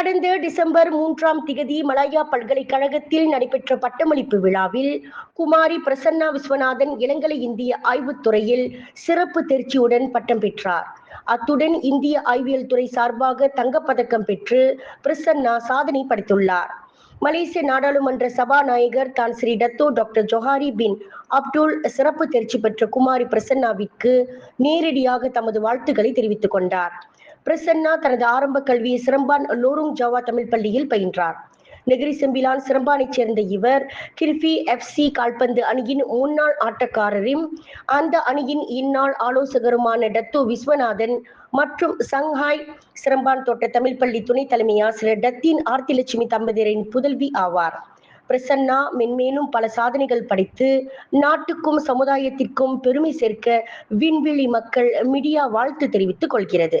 கடந்த டிசம்பர் மூன்றாம் திகதி மலாயா பல்கலைக்கழகத்தில் நடைபெற்ற பட்டமளிப்பு விழாவில் குமாரி பிரசன்னா விஸ்வநாதன் இளங்கலை இந்திய ஆய்வுத்துறையில் சிறப்பு தேர்ச்சியுடன் பட்டம் பெற்றார். அத்துடன் இந்திய ஆய்வியல் துறை சார்பாக தங்கப்பதக்கம் பெற்று பிரசன்னா சாதனை படைத்துள்ளார். மலேசிய நாடாளுமன்ற சபாநாயகர் தான் Sri Dato doctor Johari bin Abdul சிறப்பு தேர்ச்சி பெற்ற குமாரி பிரசன்னாவிற்கு நேரடியாக தமது வாழ்த்துக்களை தெரிவித்துக் கொண்டார். பிரசன்னா தனது ஆரம்ப கல்வியை சிரம்பான் லோருங் ஜாவா தமிழ் பள்ளியில் பயின்றார். நெகிரி செம்பிலான் சிரம்பானைச் சேர்ந்த இவர் கிர்பி எஃப்சி கால்பந்து அணியின் முன்னாள் ஆட்டக்காரரும் அந்த அணியின் இந்நாள் ஆலோசகருமான டத்து விஸ்வநாதன் மற்றும் சங்ஹாய் சிரம்பான் தோட்ட தமிழ் பள்ளி துணை தலைமை ஆசிரியர் டத்தின் ஆர்த்திலட்சுமி தம்பதியரின் புதல்வி ஆவார். பிரசன்னா மென்மேலும் பல சாதனைகள் படைத்து நாட்டுக்கும் சமுதாயத்திற்கும் பெருமை சேர்க்க விண்வெளி மக்கள் மீடியா வாழ்த்து தெரிவித்துக் கொள்கிறது.